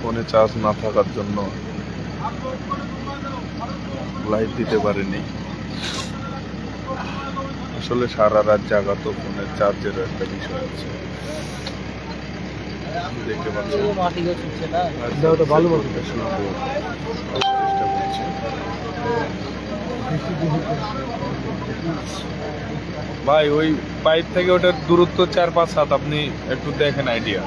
ফোনে চার্জ না থাকার জন্য লাইট দিতে পারেনি। আসলে সারা রাত জাগা তো ফোনের চার্জের একটা বিষয় আছে। দেখতে চেষ্টা করছি। ভাই ওই পাইপ থেকে ওটার দূরত্ব চার পাঁচ হাত আপনি একটু দেখেন আইডিয়া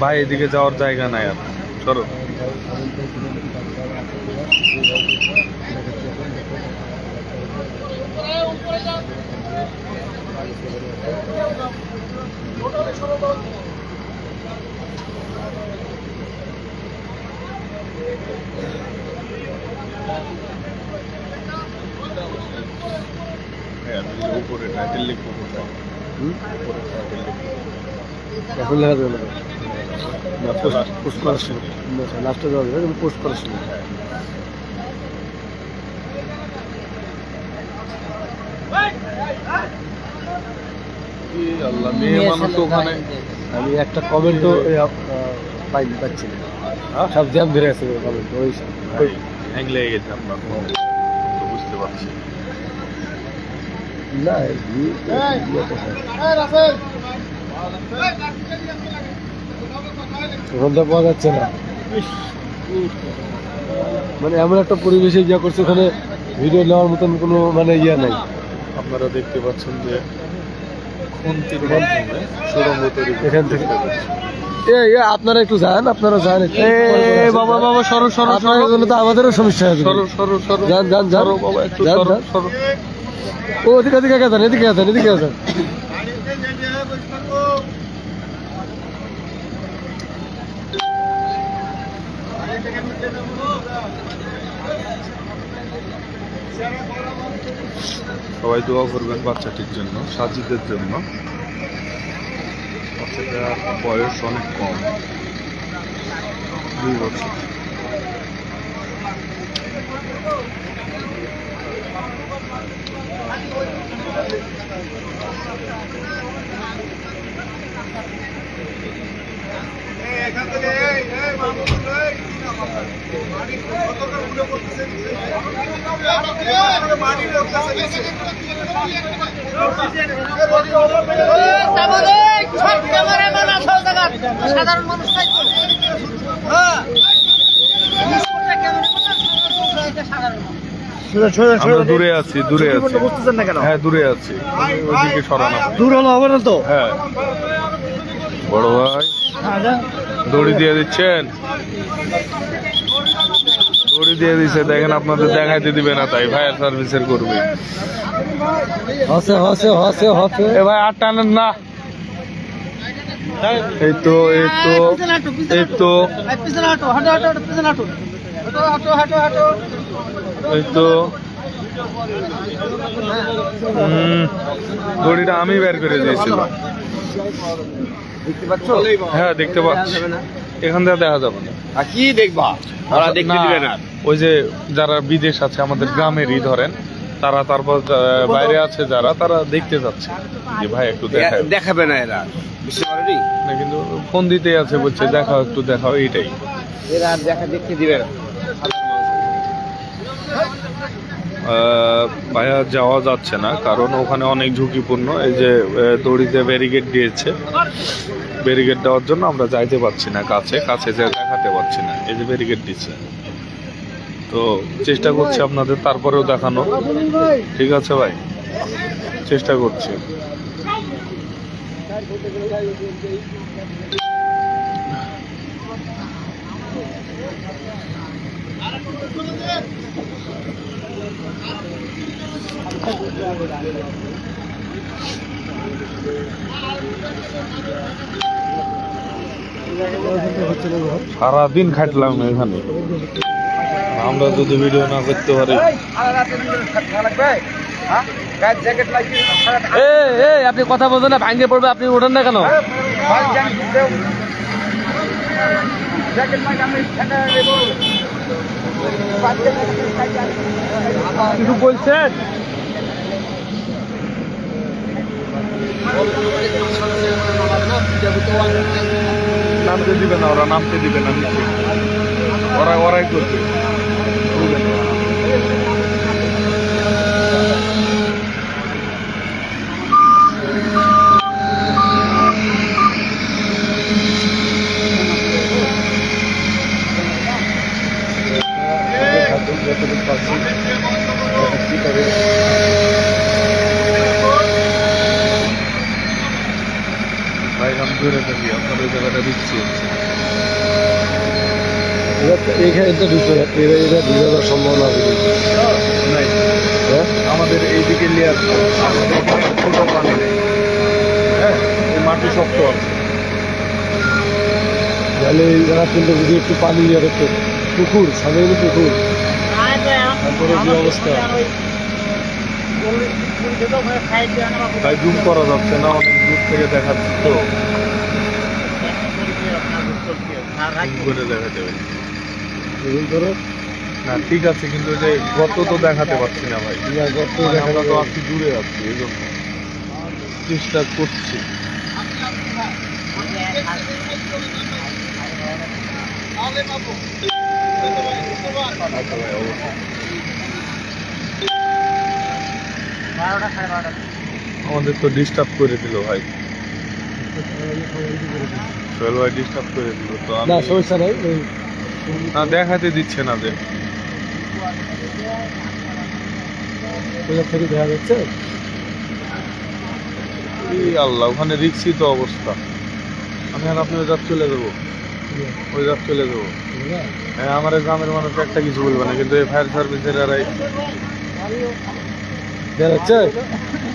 ভাই এদিকে যাওয়ার জায়গা নাই আর। সরো। হ্যাঁ, আমি যে উপরে টাইটেল লিখব কোথায় উপরে টাইটেল লিখব এখন লেখা যাবে না না, post- post করার সময়। লাস্টে দেওয়া যাবে কিন্তু পোস্ট করার সময় আল্লাহ, মেয়ে মানুষ ওখানে আমি একটা কমেন্টও পাইনি পাচ্ছি না। সব জ্যাম ধরে আছে কমেন্ট ওই হ্যাং লেগে গেছে আপনার। বুঝতে পারছি। না হয়। পাওয়া যাচ্ছে না মানে এমন একটা পরিবেশে ইয়ে করছে ওখানে ভিডিও নেওয়ার মতন কোনো মানে ইয়ে নাই আপনারা দেখতে পাচ্ছেন যে খুন্তির মাধ্যমে সুরঙ্গ তৈরি করতে এখান থেকে। চেষ্টা করছে। এ এ, আপনারা একটু যান আপনারা যান বাবা, বাবা, সরো, সরো, আপনার সরো। জন্য তো আমাদেরও সমস্যা সরো সরো সরো যান, যান, বাবা একটু সরো। সরো ও ওদিকে ওদিকে গেছেন, এদিকে গেছেন এদিকে গেছেন। সবাই দোয়া করবেন বাচ্চাটির জন্য, সাজিদের জন্য। বাচ্চাটার বয়স অনেক কম, দুই বছর। সাধারণ মানুষ হ্যাঁ সাধারণ মানুষ আমরা দূরে আছি দূরে আছি। বুঝতেছেন না কেন? হ্যাঁ দূরে আছি। ওইদিকে সরানো দূর হলো হবে না তো? হ্যাঁ। বড় ভাই দড়ি দিয়ে দিচ্ছেন? দড়ি দিয়ে দিচ্ছে দেখেন আপনাদের দেখাইতে দিবে না তাই ফায়ার সার্ভিসের করবে হসে হসে হসে হসে। এ ভাই আর টানেন না। এই তো এই তো এই তো। পিছনে হাঁটো হাঁটো হাঁটো হাঁটো, পিছনে হাঁটো হাঁটো হাঁটো হাঁটো। এই তো দড়িটা আমি বের করে দিয়েছিলাম। দেখতে পাচ্ছ? হ্যাঁ দেখতে পাচ্ছি। এখান থেকে দেখা যাবে না। আর কি দেখবা? ওরা দেখতে দিবে না। ওই যে যারা বিদেশ আছে আমাদের গ্রামেরই ধরেন তারা তারপর বাইরে আছে যারা তারা দেখতে যাচ্ছে। যে ভাই একটু দেখাবে না এরা। বুঝতে না কিন্তু ফোন দিতে আছে বলছে দেখাও একটু দেখাও এইটাই। এরা দেখা দেখতে দিবে না। ভাইয়া যাওয়া যাচ্ছে না, কারণ ওখানে অনেক ঝুঁকিপূর্ণ। এই যে দড়িতে ব্যারিকেড দিয়েছে। ব্যারিকেড দেওয়ার জন্য আমরা যাইতে পারছি না কাছে কাছে যে দেখাতে পারছি না। এই যে ব্যারিকেড দিচ্ছে তো চেষ্টা করছি আপনাদের তারপরেও দেখানো। ঠিক আছে ভাই? চেষ্টা করছি হচ্ছে না ঘর সারাদিন খাটলাম এখানে। আমরা যদি ভিডিও না করতে পারি। আপনি কথা বলছেন না ভাঙ্গে পড়বে আপনি ওঠেন না কেন? কিছু বলছেন? নামতে দিবে না ওরা নামতে দিবে না নিচে। ওরা ওরাই করবে বুঝলেন? ভাই আমি ধরে থাকি আপনার ওই জায়গাটা দিচ্ছি এখানে তো ঢুকে এটা এটা ঢুকে যাওয়ার সম্ভাবনা আছে। নাই। হ্যাঁ? আমাদের এইদিকে লেয়ার আমাদের এখানে পানি নেই। হ্যাঁ? এই মাটি শক্ত আছে। তাহলে এই জায়গা কিন্তু যদি একটু পানি ইয়ে করতো পুকুর সামনে কিন্তু পুকুর তারপরে কি অবস্থা? তাই জুম করা যাচ্ছে না অনেক দূর থেকে তো। করে দেখা যাবে ধরো। না ঠিক আছে কিন্তু যে গত তো দেখাতে পারছি না ভাই। গর্ত মানে আমরা তো। আছি দূরে আছি এই জন্য। চেষ্টা করছি। আচ্ছা আমাদের তো ডিস্টার্ব করে দিল ভাই। সোহেল ভাই ডিস্টার্ব করে দিল তো না সমস্যা নাই না দেখাতে দিচ্ছে না যে থেকে দেখা যাচ্ছে? আল্লাহ ওখানে রিক্সি তো অবস্থা। আমি আর আপনি ওই রাত চলে যাব। ওই রাত চলে যাব। হ্যাঁ আমার গ্রামের মানুষ একটা কিছু বলবে না কিন্তু এই ফায়ার সার্ভিসের আর দেখা যাচ্ছে?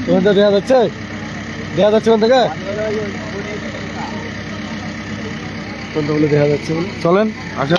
ওখান থেকে দেখা যাচ্ছে? দেখা যাচ্ছে ওখান থেকে? কোনটা বলে দেখা যাচ্ছে চলেন আসেন।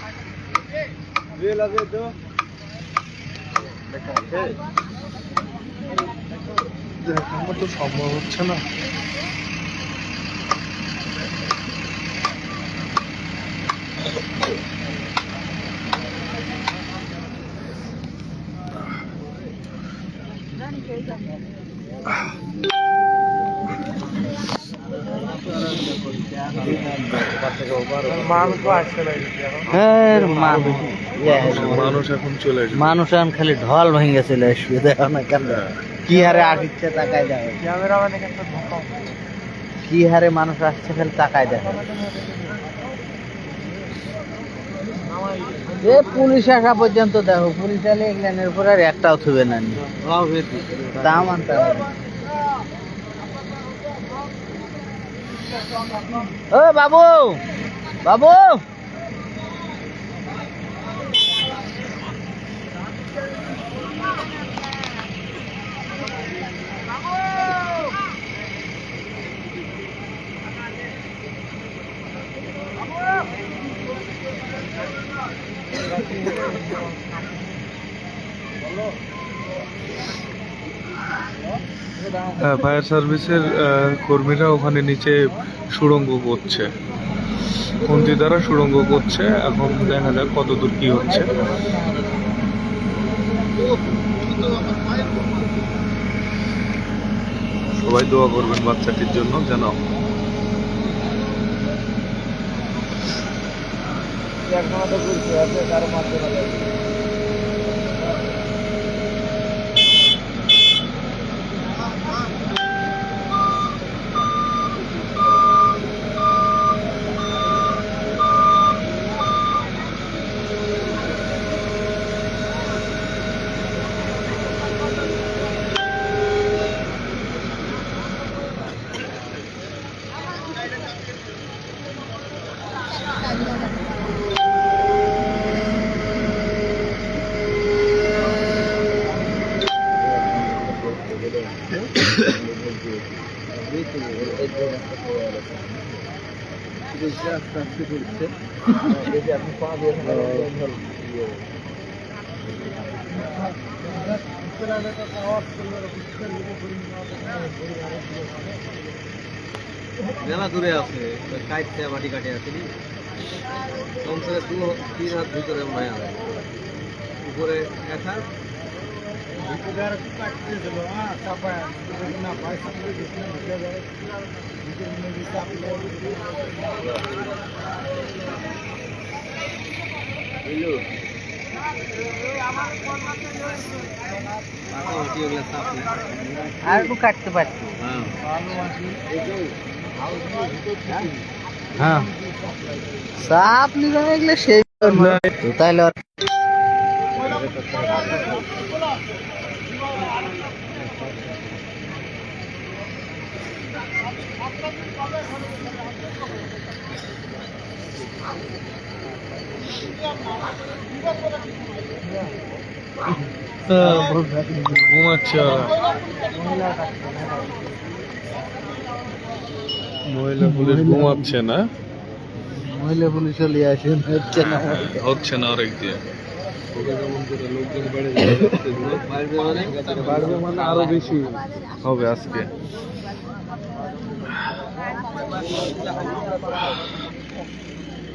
হ্যাঁ মানুষ মানুষ এখন চলে আসবে মানুষ। এখন খালি ঢল ভেঙে চলে আসবে দেখো না কেন। কি হারে আসছে তাকায় যাবে কি হারে মানুষ আসছে খালি তাকায় দেখে। এ পুলিশ আসা পর্যন্ত দেখো পুলিশ আলে আর একটাও থুবে না নি। তা মানতে হবে। ও বাবু! বাবু! হ্যাঁ ফায়ার সার্ভিসের কর্মীরা ওখানে নিচে সুড়ঙ্গ করছে। খুন্তি দ্বারা সুড়ঙ্গ করছে, এখন দেখা যাক কত দূর কি হচ্ছে। সবাই দোয়া করবেন বাচ্চাটির জন্য যেন মেলা দূরে আছে কাটতে মাটি কাটে আছে কমসে দু তিন হাত ভিতরে হয় উপরে এক হাত আর একটু কাটতে পারছি। হ্যাঁ। সাপ এগুলো সেই তাইলে ঘুমাচ্ছে মহিলা পুলিশ ঘুমাচ্ছে না? মহিলা পুলিশ চলে আসেন হচ্ছে না। হচ্ছে না আরেক দিয়ে। আরও বেশি হবে আজকে।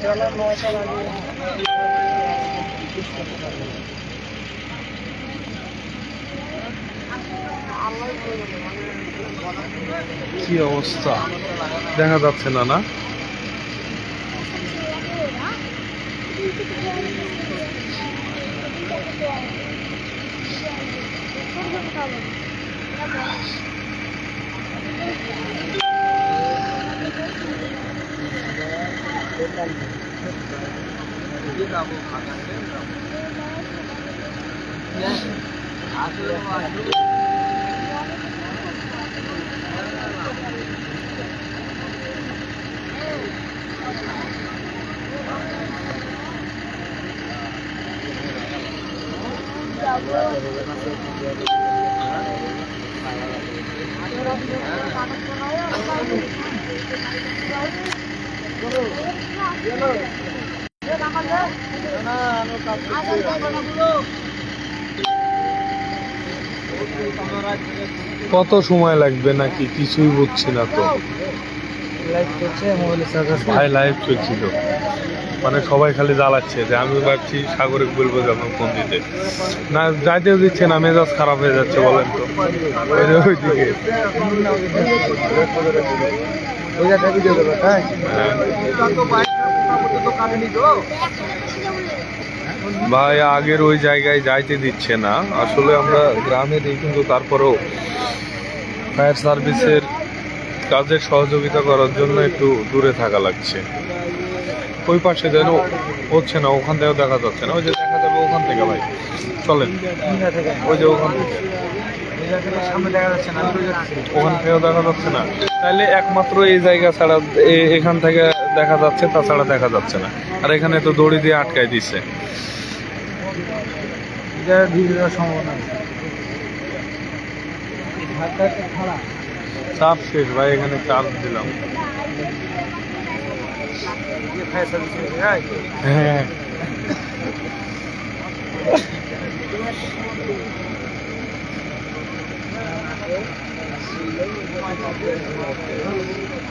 চলো নয় কি অবস্থা দেখা যাচ্ছে না না কত সময় লাগবে নাকি? কিছুই বুঝছি না তো। ভাই লাইভ চলছিল। মানে সবাই খালি জ্বালাচ্ছে। যে আমি ভাবছি সাগরে বলব যখন ফোন দিতে না যাইতেও দিচ্ছে না, মেজাজ খারাপ হয়ে যাচ্ছে, বলেন তো। ওইদিকে। হ্যাঁ। ভাই আগের ওই জায়গায় যাইতে দিচ্ছে না। আসলে আমরা গ্রামে দিই কিন্তু তারপরেও ফায়ার সার্ভিসের কাজের সহযোগিতা করার জন্য একটু দূরে থাকা লাগছে। ওই পাশে যেন হচ্ছে না ওখান থেকেও দেখা যাচ্ছে না। ওই যে দেখা যাবে ওখান থেকে ভাই। চলেন। ওই যে ওখান থেকে। ওখান থেকেও দেখা যাচ্ছে না। তাহলে একমাত্র এই জায়গা ছাড়া এখান থেকে দেখা যাচ্ছে তাছাড়া দেখা যাচ্ছে না। আর এখানে তো দড়ি দিয়ে আছে। খাড়া চাপ শেষ ভাই এখানে চার্জ দিলাম।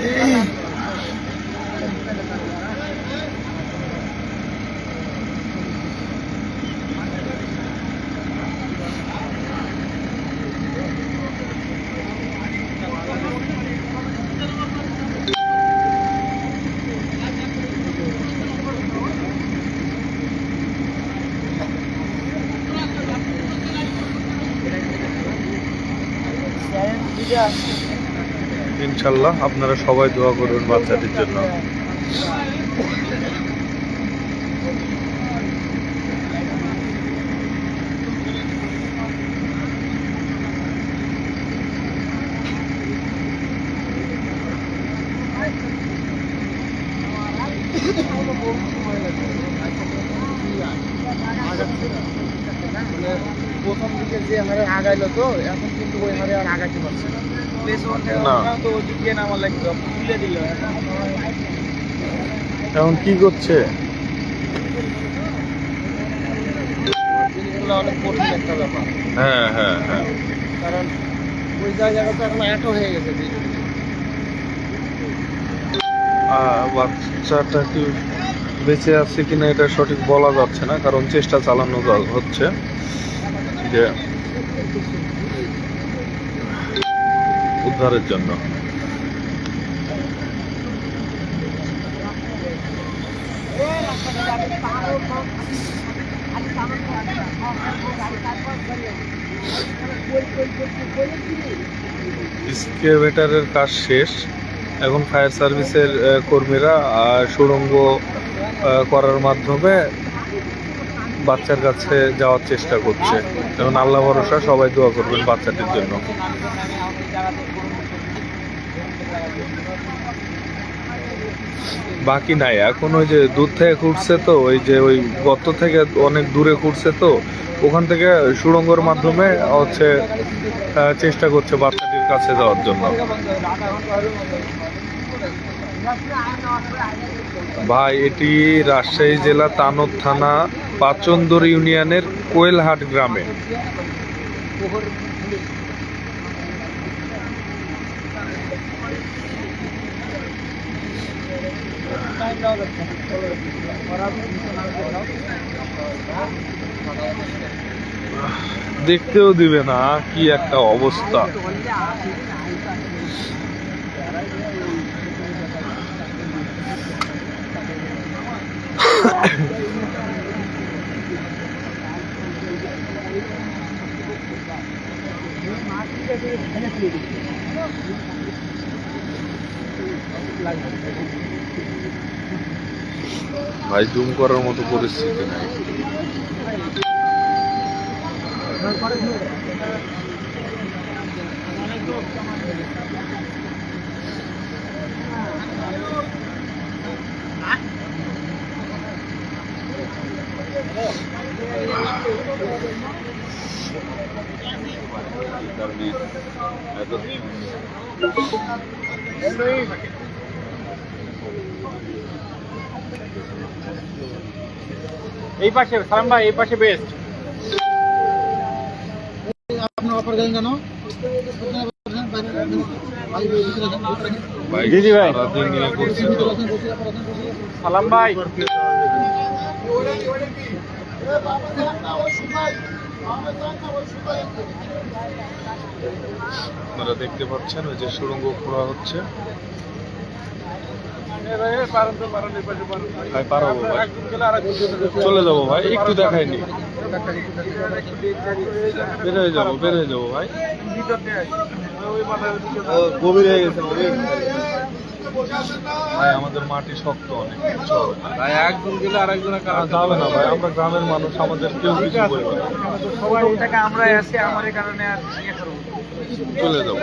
হ্যাঁ ইনশাল্লাহ আপনারা সবাই দোয়া করবেন বাচ্চাটির জন্য। প্রথম দিকে যে হারে আগাইলো তো এখন কিন্তু ওই হারে আর আগাইতে পারছে না না। এখন কি করছে? অনেক কঠিন একটা ব্যাপার। হ্যাঁ হ্যাঁ হ্যাঁ। কারণ ওই জায়গাটা তো এখন এটো হয়ে গেছে বাচ্চাটা কি বেঁচে আছে কিনা এটা সঠিক বলা যাচ্ছে না কারণ চেষ্টা চালানো হচ্ছে। যে উদ্ধারের জন্য। স্কেভেটারের কাজ শেষ। এখন ফায়ার সার্ভিসের কর্মীরা সুড়ঙ্গ করার মাধ্যমে বাচ্চার কাছে যাওয়ার চেষ্টা করছে। এবং আল্লাহ ভরসা, সবাই দোয়া করবেন বাচ্চাটির জন্য। বাকি নাই। এখন ওই যে দূর থেকে খুঁড়ছে তো, ওই যে ওই গর্ত থেকে অনেক দূরে খুঁড়ছে তো, ওখান থেকে সুড়ঙ্গর মাধ্যমে হচ্ছে চেষ্টা করছে বাচ্চাটির কাছে যাওয়ার জন্য। ভাই, এটি রাজশাহী জেলা তানদ থানা পাচন্দর ইউনিয়নের কোয়েলহাট গ্রামে। দেখতেও দিবে না কি একটা অবস্থা। ভাই জুম করার মতো পরিস্থিতি নাই। এই পাশে সালাম ভাই এই পাশে বেস্ট আপনার অফার কেন ভাই। সালাম ভাই। আপনারা দেখতে পাচ্ছেন, ওই যে সুড়ঙ্গ খোলা হচ্ছে। চলে যাব ভাই, একটু দেখায়নি বের হয়ে যাব, বের হয়ে যাব ভাই। গভীর হয়ে গেছে। ভাই আমাদের মাটি শক্ত অনেক ভাই একজন গেলে আরেকজনের আর যাবে না ভাই আমরা গ্রামের মানুষ আমাদের কেউ কিছু বলবে না। সবাই আমরা আছি আমার কারণে আর ইয়ে করব। চলে যাব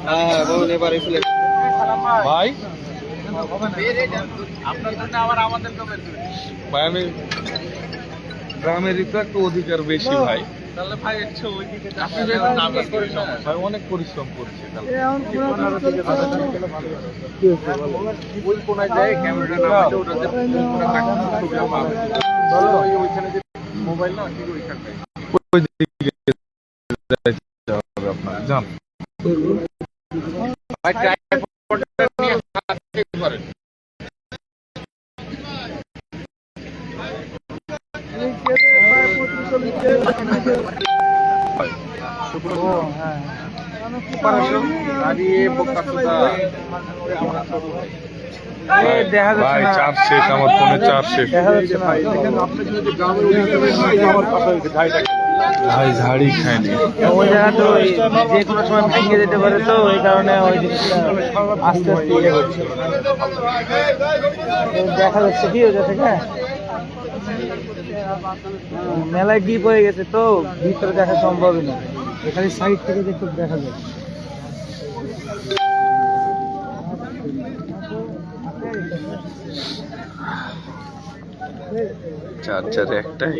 হ্যাঁ, হ্যাঁ বলুন এবার ভাই? আপনার জন্য আবার আমাদের ভাই আমি গ্রামেরই তো একটু অধিকার বেশি ভাই। ভাই অনেক পরিশ্রম করছি কালকে। ওই কোনায় যায় ক্যামেরা নামাতে ওটাতে পুরো কাটতে প্রোগ্রাম হবে বলো ওই ওইখানে যে মোবাইল না ঠিক ওইখানটায়। ওই দিকে যাইতে হবে আপনার। যান ভাই ট্রাইপডটা নিয়ে হাতে করেন দেখা ভাই চার শেষ আমার ফোনে চার শেষ। ভাই ঝাড়ি খায়নি। ওই জায়গা ওই যে কোনো সময় ভেঙে যেতে পারে তো ওই কারণে ওই জিনিসটা আস্তে আস্তে ইয়ে হচ্ছে। দেখা যাচ্ছে কি ওটা থেকে? মেলায় ডিপ হয়ে গেছে তো ভিতরে দেখা সম্ভবই না। এখানে সাইড থেকে দেখতে দেখা যায় চার্জার একটাই।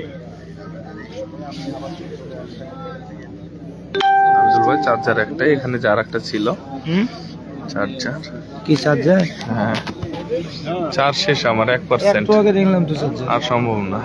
আব্দুল ভাই চার্জার একটাই এখানে যার একটা ছিল। চার্জার। কি চার্জার? হ্যাঁ। চার শেষ আমার এক পার্সেন্ট একটু আগে দেখলাম তো চার্জার। আর সম্ভব না।